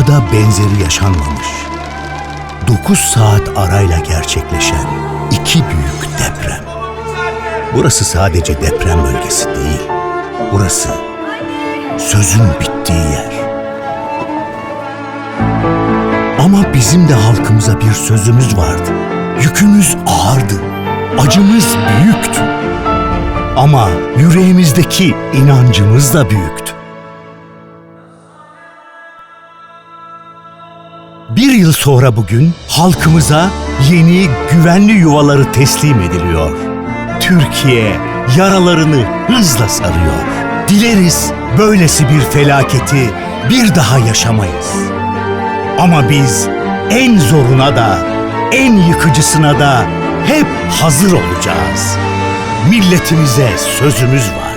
Dünyada benzeri yaşanmamış. 9 saat arayla gerçekleşen iki büyük deprem. Burası sadece deprem bölgesi değil. Burası sözün bittiği yer. Ama bizim de halkımıza bir sözümüz vardı. Yükümüz ağırdı. Acımız büyüktü. Ama yüreğimizdeki inancımız da büyüktü. Bir yıl sonra bugün halkımıza yeni güvenli yuvaları teslim ediliyor. Türkiye yaralarını hızla sarıyor. Dileriz böylesi bir felaketi bir daha yaşamayız. Ama biz en zoruna da, en yıkıcısına da hep hazır olacağız. Milletimize sözümüz var.